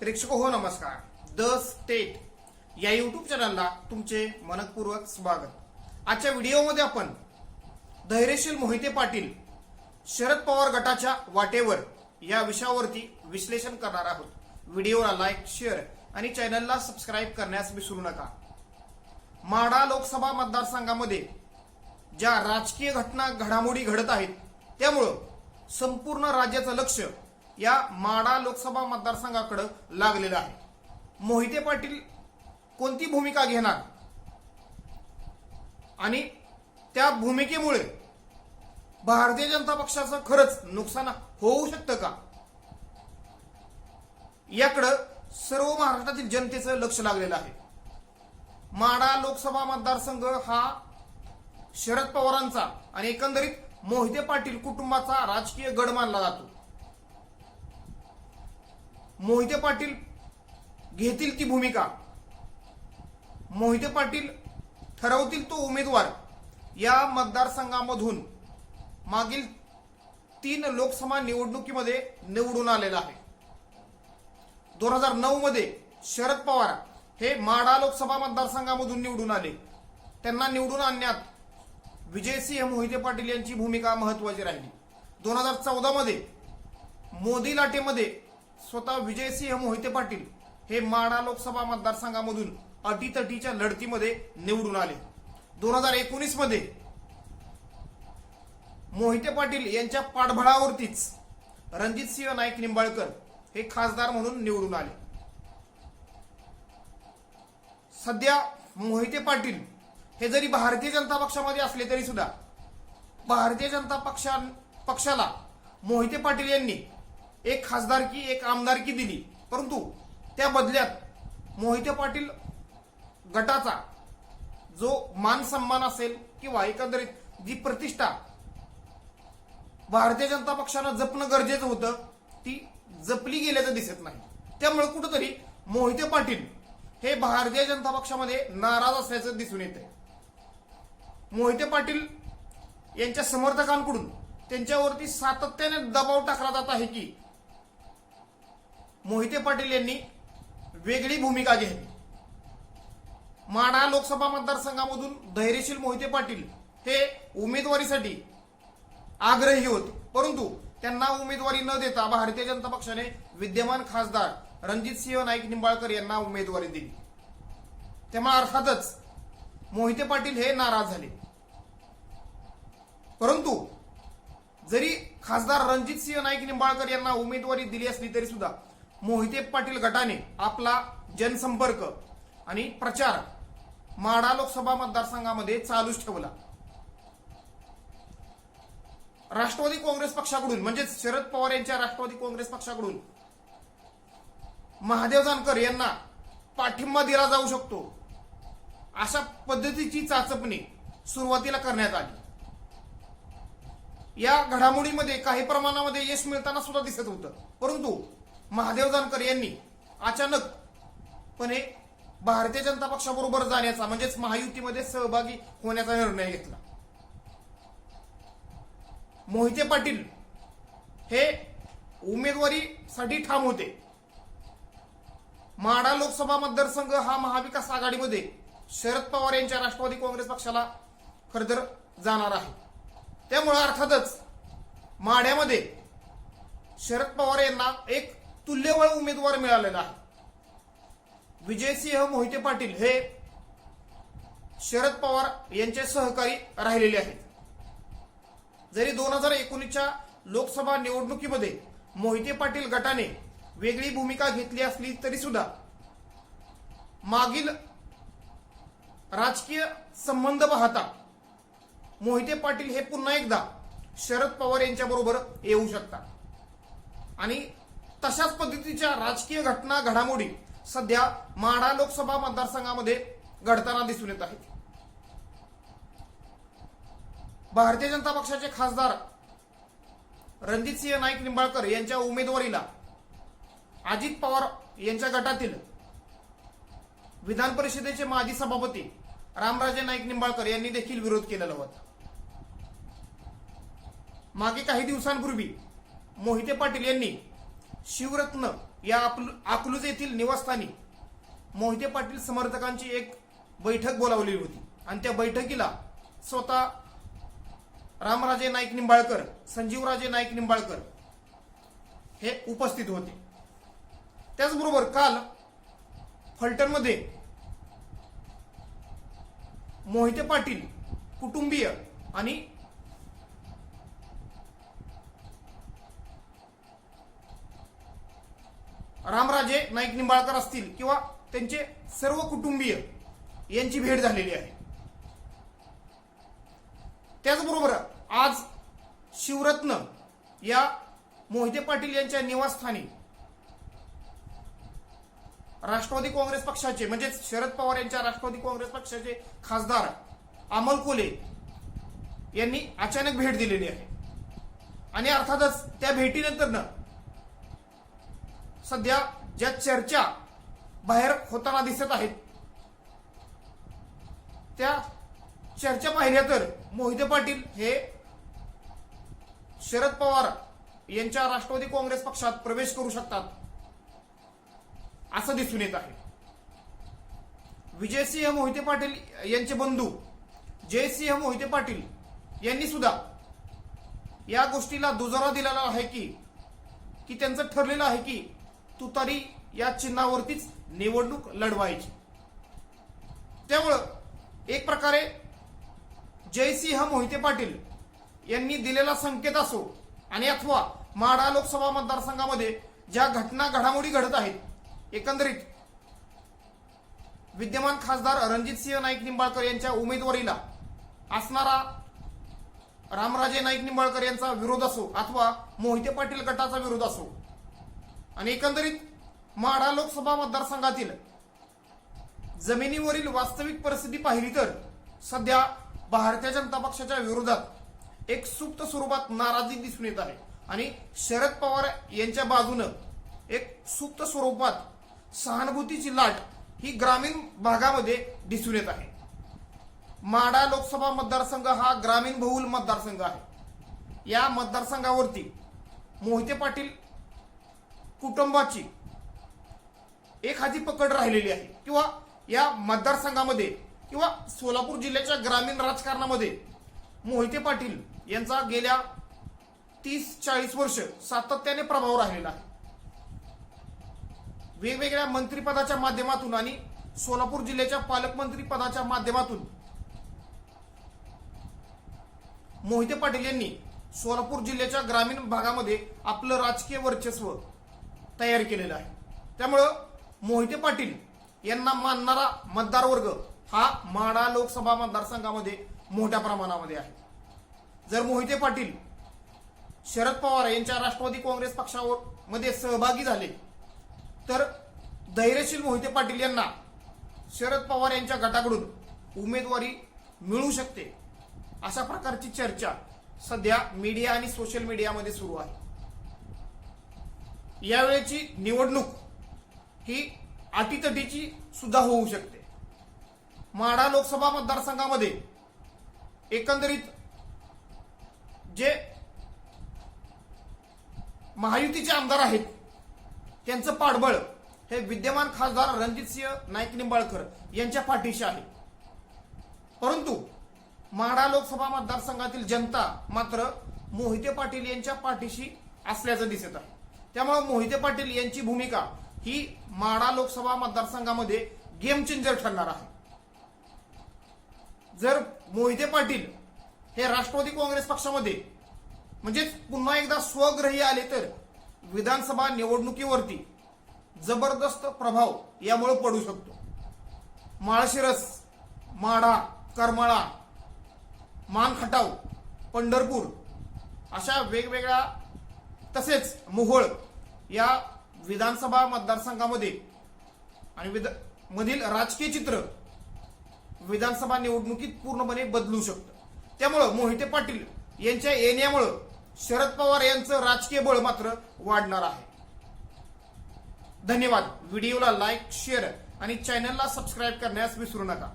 प्रेक्षक हो नमस्कार. द स्टेट या युट्यूब चॅनलला तुमचे मनपूर्वक स्वागत. आजच्या व्हिडिओमध्ये आपण धैर्यशील मोहिते पाटील शरद पवार गटाच्या वाटेवर या विषयावरती विश्लेषण करणार आहोत. व्हिडिओला लाईक शेअर आणि चॅनलला सबस्क्राईब करण्यास विसरू नका. माढा लोकसभा मतदारसंघामध्ये ज्या राजकीय घटना घडामोडी घडत आहेत त्यामुळं संपूर्ण राज्याचं लक्ष या माडा लोकसभा मतदारसंघाकडे लागलेलं आहे. मोहिते पाटील कोणती भूमिका घेणार? आणि त्या भूमिकेमुळे भारतीय जनता पक्षाचं खरंच नुकसान होऊ शकतं का? याकडं सर्व महाराष्ट्रातील जनतेचं लक्ष लागलेलं आहे. माडा लोकसभा मतदारसंघ हा शरद पवारांचा आणि एकंदरीत मोहिते पाटील कुटुंबाचा राजकीय गड मानला जातो. मोहिते पाटील घेतील ती भूमिका. मोहिते पाटील ठरवतील तो उमेदवार. या मतदारसंघामधून मागील तीन लोकसभा निवडणुकीमध्ये निवडून आलेला आहे. दोन हजार नऊ मध्ये शरद पवार हे माढा लोकसभा मतदारसंघामधून निवडून आले. त्यांना निवडून आणण्यात विजयसिंह मोहिते पाटील यांची भूमिका महत्वाची राहिली. दोन हजार चौदामध्ये मोदी लाटेमध्ये स्वतः विजयसिंह मोहिते पाटील हे माढा लोकसभा मतदारसंघामधून अटीतटीच्या लढतीमध्ये निवडून आले. दोन हजार एकोणीसमध्ये मोहिते पाटील यांच्या पाठबळावरतीच रणजित सिंह नाईक निंबाळकर हे खासदार म्हणून निवडून आले. सध्या मोहिते पाटील हे जरी भारतीय जनता पक्षामध्ये असले तरी सुद्धा भारतीय जनता पक्षा पक्षाला मोहिते पाटील यांनी एक खासदारकी एक आमदारकी दिली. परंतु त्या बदल्यात मोहिते पाटील गटाचा जो मान सन्मान असेल किंवा एकंदरीत जी प्रतिष्ठा भारतीय जनता पक्षानं जपणं गरजेचं होतं ती जपली गेल्याचं दिसत नाही. त्यामुळे कुठंतरी मोहिते पाटील हे भारतीय जनता पक्षामध्ये नाराज असल्याचं दिसून येत मोहिते पाटील यांच्या समर्थकांकडून त्यांच्यावरती सातत्याने दबाव टाकला जात आहे की मोहिते पाटील यांनी वेगळी भूमिका घ्यावी माढा लोकसभा मतदारसंघामधून धैर्यशील मोहिते पाटील हे उमेदवारीसाठी आग्रही होते. परंतु त्यांना उमेदवारी न देता भारतीय जनता पक्षाने विद्यमान खासदार रणजित सिंह नाईक निंबाळकर यांना उमेदवारी दिली. त्यामुळे अर्थातच मोहिते पाटील हे नाराज झाले. परंतु जरी खासदार रणजित सिंह नाईक निंबाळकर यांना उमेदवारी दिली असली तरी सुद्धा मोहिते पाटील गटाने आपला जनसंपर्क आणि प्रचार माडा लोकसभा मतदारसंघामध्ये चालूच ठेवला. राष्ट्रवादी काँग्रेस पक्षाकडून म्हणजेच शरद पवार यांच्या राष्ट्रवादी काँग्रेस पक्षाकडून महादेव जानकर यांना पाठिंबा दिला जाऊ शकतो अशा पद्धतीची चाचपणी सुरुवातीला करण्यात आली. या घडामोडीमध्ये काही प्रमाणामध्ये यश मिळताना सुद्धा दिसत होतं परंतु महादेव जानकर यांनी अचानकपणे भारतीय जनता पक्षाबरोबर जाण्याचा म्हणजेच महायुतीमध्ये सहभागी होण्याचा निर्णय घेतला. मोहिते पाटील हे उमेदवारीसाठी ठाम होते. माडा लोकसभा मतदारसंघ हा महाविकास आघाडीमध्ये शरद पवार यांच्या राष्ट्रवादी काँग्रेस पक्षाला खरंतर जाणार आहे. त्यामुळे अर्थातच माड्यामध्ये शरद पवार यांना एक तुल्यबळ उमेदवार मिळालेला आहे. विजयसिंह मोहिते पाटील हे शरद पवार यांचे सहकारी राहिलेले आहेत. जरी दोन हजार एकोणीसच्या लोकसभा निवडणुकीमध्ये मोहिते पाटील गटाने वेगळी भूमिका घेतली असली तरी सुद्धा मागील राजकीय संबंध पाहता मोहिते पाटील हे पुन्हा एकदा शरद पवार यांच्याबरोबर येऊ शकतात. आणि तशाच पद्धतीच्या राजकीय घटना घडामोडी सध्या माढा लोकसभा मतदारसंघामध्ये घडताना दिसून येत आहेत. भारतीय जनता पक्षाचे खासदार रणजित सिंह नाईक निंबाळकर यांच्या उमेदवारीला अजित पवार यांच्या गटातील विधान परिषदेचे माजी सभापती रामराजे नाईक निंबाळकर यांनी देखील विरोध केलेला होता. मागे काही दिवसांपूर्वी मोहिते पाटील यांनी शिवरत्न या अकलू- अकलूज येथील निवासस्थानी मोहिते पाटील समर्थकांची एक बैठक बोलावलेली होती. आणि त्या बैठकीला स्वतः रामराजे नाईक निंबाळकर संजीवराजे नाईक निंबाळकर हे उपस्थित होते. त्याचबरोबर काल फलटणमध्ये मोहिते पाटील कुटुंबीय आणि रामराजे नाईक निंबाळकर असतील किंवा त्यांचे सर्व कुटुंबीय यांची भेट झालेली आहे. त्याचबरोबर आज शिवरत्न या मोहिते पाटील यांच्या निवासस्थानी राष्ट्रवादी काँग्रेस पक्षाचे म्हणजेच शरद पवार यांच्या राष्ट्रवादी काँग्रेस पक्षाचे खासदार अमल कोले यांनी अचानक भेट दिलेली आहे. आणि अर्थातच त्या भेटीनंतर सध्या ज्या चर्चा बाहेर होताना दिसत आहेत त्या चर्चा पाहिल्या तर मोहिते पाटील हे शरद पवार यांच्या राष्ट्रवादी काँग्रेस पक्षात प्रवेश करू शकतात असं दिसून येत आहे. विजयसिंह मोहिते पाटील यांचे बंधू जयसिंह मोहिते पाटील यांनी सुद्धा या गोष्टीला दुजोरा दिलेला आहे की की त्यांचं ठरलेलं आहे की तुतारी या चिन्हावरतीच निवडणूक लढवायची. त्यामुळं एक प्रकारे जयसिंह मोहिते पाटील यांनी दिलेला संकेत असो आणि अथवा माढा लोकसभा मतदारसंघामध्ये ज्या घटना घडामोडी घडत आहेत एकंदरीत विद्यमान खासदार रणजितसिंह नाईक निंबाळकर यांच्या उमेदवारीला असणारा रामराजे नाईक निंबाळकर यांचा विरोध असो अथवा मोहिते पाटील गटाचा विरोध असो आणि एकंदरीत माढा लोकसभा मतदारसंघातील जमिनीवरील वास्तविक परिस्थिती पाहिली तर सध्या भारतीय जनता पक्षाच्या विरोधात एक सुप्त स्वरूपात नाराजी दिसून येत आहे. आणि शरद पवार यांच्या बाजूनं एक सुप्त स्वरूपात सहानुभूतीची लाट ही ग्रामीण भागामध्ये दिसून येत आहे. माडा लोकसभा मतदारसंघ हा ग्रामीण बहुल मतदारसंघ आहे. या मतदारसंघावरती मोहिते पाटील कुटुंबाची एक पकड राहिलेली आहे. किंवा या मतदारसंघामध्ये किंवा सोलापूर जिल्ह्याच्या ग्रामीण राजकारणामध्ये मोहिते पाटील यांचा गेल्या तीस चाळीस वर्ष सातत्याने प्रभाव राहिलेला आहे. वेगवेगळ्या मंत्रिपदाच्या माध्यमातून आणि सोलापूर जिल्ह्याच्या पालकमंत्री पदाच्या माध्यमातून मोहिते पाटील यांनी सोलापूर जिल्ह्याच्या ग्रामीण भागामध्ये आपलं राजकीय वर्चस्व तयार केलेलं आहे. त्यामुळं मोहिते पाटील यांना मानणारा मतदार वर्ग हा माडा लोकसभा मतदारसंघामध्ये मोठ्या प्रमाणामध्ये आहे. जर मोहिते पाटील शरद पवार यांच्या राष्ट्रवादी काँग्रेस पक्षावर मध्ये सहभागी झाले तर धैर्यशील मोहिते पाटील यांना शरद पवार यांच्या गटाकडून उमेदवारी मिळू शकते. अशा प्रकारची चर्चा सध्या मीडिया आणि सोशल मीडियामध्ये सुरू आहे. यावेळेची निवडणूक ही अटीतटीची सुद्धा होऊ शकते. माढा लोकसभा मतदारसंघामध्ये एकंदरीत जे महायुतीचे आमदार आहेत त्यांचं पाठबळ हे विद्यमान खासदार रणजितसिंह नाईक निंबाळकर यांच्या पाठीशी आहे. परंतु माढा लोकसभा मतदारसंघातील जनता मात्र मोहिते पाटील यांच्या पाठीशी असल्याचं दिसत आहे. त्यामुळे मोहिते पाटील यांची भूमिका ही माडा लोकसभा मतदारसंघामध्ये गेम चेंजर ठरणार आहे. जर मोहिते पाटील हे राष्ट्रवादी काँग्रेस पक्षामध्ये म्हणजेच पुन्हा एकदा स्वग्रही आले तर विधानसभा निवडणुकीवरती जबरदस्त प्रभाव यामुळे पडू शकतो. माळशिरस माढा करमाळा मानखटाव पंढरपूर अशा वेगवेगळ्या तसेच मोहोळ या विधानसभा मतदारसंघामध्ये आणि विध मधील राजकीय चित्र विधानसभा निवडणुकीत पूर्णपणे बदलू शकतं. त्यामुळं मोहिते पाटील यांच्या येण्यामुळं शरद पवार यांचं राजकीय बळ मात्र वाढणार आहे. धन्यवाद. व्हिडिओला लाईक शेअर आणि चॅनलला सबस्क्राईब करण्यास विसरू नका.